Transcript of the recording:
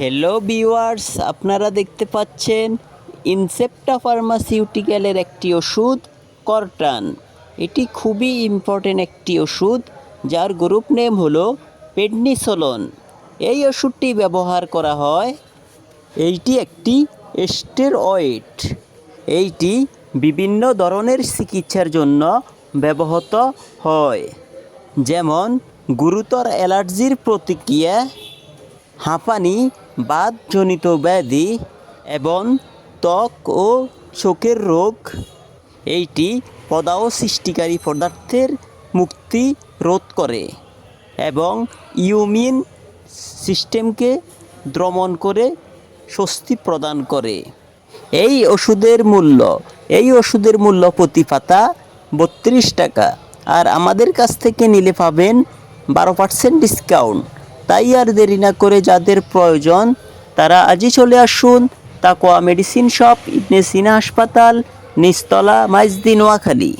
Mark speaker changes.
Speaker 1: Hello viewers আপনারা দেখতে পাচ্ছেন ইনসেপ্টা ফার্মাসিউটিক্যালের একটি ওষুধ করটান এটি খুবই ইম্পর্টেন্ট একটি ওষুধ, যার গ্রুপ নেম হলো পেডনিসোলন এই ওষুধটি ব্যবহার করা হয়, এইটি একটি স্টেরয়েড এইটি বিভিন্ন ধরনের চিকিৎসার জন্য ব্যবহৃত হয়, যেমন গুরুতর অ্যালার্জির প্রতিক্রিয়া হাঁপানি, বাতজনিত ব্যাধি এবং ত্বক ও চোখের রোগ। এইটি পদাও সৃষ্টিকারী পদার্থের মুক্তি রোধ করে এবং ইউমিন সিস্টেমকে দ্রমণ করে স্বস্তি প্রদান করে। এই ওষুধের মূল্য, এই ওষুধের মূল্য প্রতি পাতা বত্রিশ টাকা। আর আমাদের কাছ থেকে নিলে পাবেন বারো পার্সেন্ট ডিসকাউন্ট। তাই আর দেরি না করে যাদের প্রয়োজন, তারা আজই চলে আসুন তাকোয়া মেডিসিন শপ, ইবনে সিনা হাসপাতাল নিস্তলা মাইজদি, নোয়াখালী।